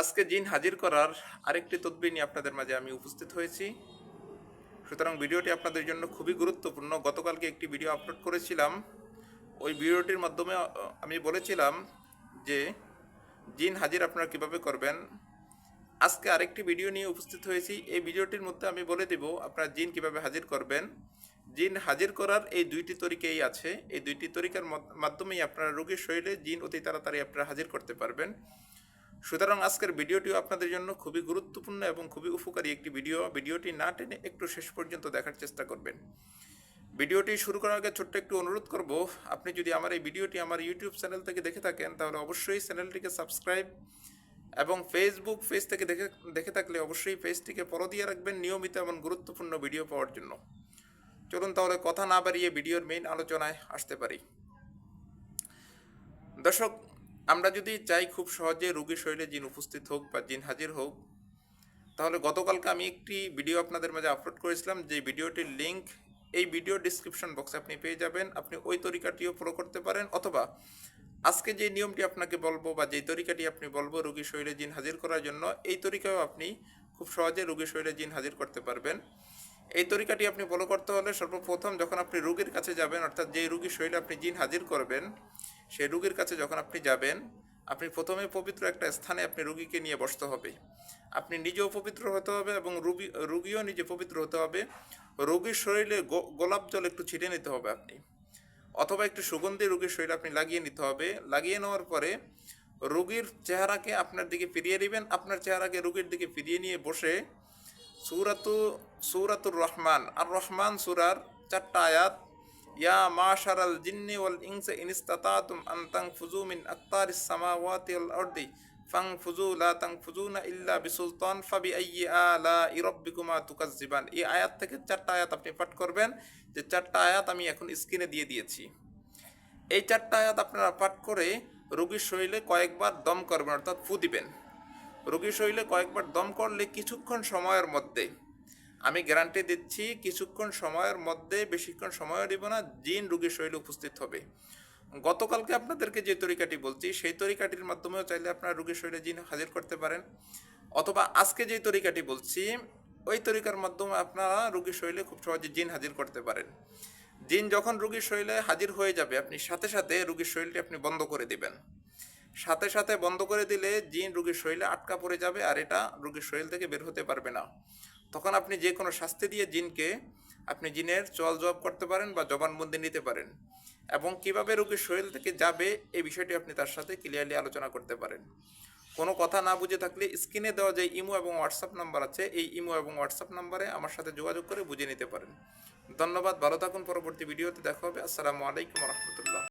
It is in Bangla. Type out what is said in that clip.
আজকে জিন হাজির করার আরেকটি তদবির নিয়ে আপনাদের মাঝে আমি উপস্থিত হয়েছি। সুতরাং ভিডিওটি আপনাদের জন্য খুবই গুরুত্বপূর্ণ। গতকালকে একটি ভিডিও আপলোড করেছিলাম। ওই ভিডিওটির মাধ্যমে আমি বলেছিলাম যে জিন হাজির আপনারা কীভাবে করবেন। আজকে আরেকটি ভিডিও নিয়ে উপস্থিত হয়েছি। এই ভিডিওটির মধ্যে আমি বলে দেব আপনারা জিন কীভাবে হাজির করবেন। জিন হাজির করার এই দুইটি তরিকাই আছে। এই দুইটি তরিকার মাধ্যমেই আপনারা রোগীর শরীরে জিন অতি তাড়াতাড়ি আপনারা হাজির করতে পারবেন। সুতরাং আজকের ভিডিওটিও আপনাদের জন্য খুবই গুরুত্বপূর্ণ এবং খুবই উপকারী একটি ভিডিও। ভিডিওটি না টেনে একটু শেষ পর্যন্ত দেখার চেষ্টা করবেন। ভিডিওটি শুরু করার আগে ছোট্ট একটু অনুরোধ করব, আপনি যদি আমার এই ভিডিওটি আমার ইউটিউব চ্যানেল থেকে দেখে থাকেন, তাহলে অবশ্যই চ্যানেলটিকে সাবস্ক্রাইব এবং ফেসবুক পেজ থেকে দেখে দেখে থাকলে অবশ্যই পেজটিকে ফলো দিয়ে রাখবেন নিয়মিত এবং গুরুত্বপূর্ণ ভিডিও পাওয়ার জন্য। চলুন তাহলে কথা না বাড়িয়ে ভিডিওর মেইন আলোচনায় আসতে পারি। দর্শক আমরা যদি চাই খুব সহজে রোগীর শরীরে জিন উপস্থিত হোক বা জিন হাজির হোক, তাহলে গতকালকে আমি একটি ভিডিও আপনাদের মাঝে আপলোড করেছিলাম, যে ভিডিওটির লিংক এই ভিডিও ডিসক্রিপশন বক্সে আপনি পেয়ে যাবেন। আপনি ওই তরিকাটিও ফলো করতে পারেন অথবা আজকে যে নিয়মটি আপনাকে বলব বা যে তরিকাটি আপনি বলব রোগীর শরীরে জিন হাজির করার জন্য, এই তরিকাও আপনি খুব সহজে রোগীর শরীরে জিন হাজির করতে পারবেন। এই তরিকাটি আপনি ফলো করতে হলে সর্বপ্রথম যখন আপনি রোগীর কাছে যাবেন, অর্থাৎ যে রোগীর শরীরে আপনি জিন হাজির করবেন সেই রুগীর কাছে যখন আপনি যাবেন, আপনি প্রথমে পবিত্র একটা স্থানে আপনি রুগীকে নিয়ে বসতে হবে। আপনি নিজেও পবিত্র হতে হবে এবং রুগী, রুগীও নিজে পবিত্র হতে হবে। রোগীর শরীরে গোলাপ জল একটু ছিটে নিতে হবে আপনি। অথবা একটু সুগন্ধি রোগীর শরীরে আপনি লাগিয়ে নিতে হবে। লাগিয়ে নেওয়ার পরে রোগীর চেহারাকে আপনার দিকে ফিরিয়ে নেবেন। আপনার চেহারাকে রোগীর দিকে ফিরিয়ে নিয়ে বসে সুরাতু, সুরাতুর রহমান। আর রহমান সুরার চারটা আয়াত ইয়া মাশার আল জিন্নি ওয়াল ইনসা ইন ইসতাতাতুম আন তানফুজু মিন আকতারিস সামাওয়াতি ওয়াল আরদি ফানফুজু লা তানফুজুনা ইল্লা বিসুলতান ফাবি আইয়ি আলা রাব্বিকুমা তুকাজ্জিবান এই আয়াত থেকে চারটা আয়াত আপনি পাঠ করবেন। যে চারটা আয়াত আমি এখন স্ক্রিনে দিয়ে দিয়েছি। এই চারটা আয়াত আপনারা পাঠ করে রোগীর শরীরে কয়েকবার দম করবেন, অর্থাৎ ফু দিবেন। রোগীর শরীরে কয়েকবার দম করলে কিছুক্ষণ সময়ের মধ্যে আমি গ্যারান্টি দিচ্ছি কিছুক্ষণ সময়ের মধ্যে, বেশিক্ষণ সময়ও দিব না, জিন রোগীর শরীরে উপস্থিত হবে। গতকালকে আপনাদেরকে যে তরিকাটি বলছি, সেই তরিকাটির মাধ্যমেও চাইলে আপনারা রোগীর শরীরে জিন হাজির করতে পারেন। অথবা আজকে যে তরিকাটি বলছি, ওই তরিকার মাধ্যমে আপনারা রোগীর শরীরে খুব সহজে জিন হাজির করতে পারেন। জিন যখন রোগীর শরীরে হাজির হয়ে যাবে, আপনি সাথে সাথে রোগীর শরীরটি আপনি বন্ধ করে দিবেন। সাথে সাথে বন্ধ করে দিলে জিন রোগীর শরীরে আটকা পড়ে যাবে, আর এটা রোগীর শরীর থেকে বের হতে পারবে না। তখন আপনি যে কোনো শাস্তি দিয়ে জিনকে আপনি জিনের চল জবাব করতে পারেন বা জবানবন্দি নিতে পারেন এবং কীভাবে রোগীর শরীর থেকে যাবে এই বিষয়টি আপনি তার সাথে ক্লিয়ারলি আলোচনা করতে পারেন। কোনো কথা না বুঝে থাকলে স্ক্রিনে দেওয়া যে ইমো এবং হোয়াটসঅ্যাপ নাম্বার আছে, এই ইমো এবং হোয়াটসঅ্যাপ নাম্বারে আমার সাথে যোগাযোগ করে বুঝে নিতে পারেন। ধন্যবাদ, ভালো থাকুন, পরবর্তী ভিডিওতে দেখা হবে। আসসালামু আলাইকুম রহমতুল্লাহ।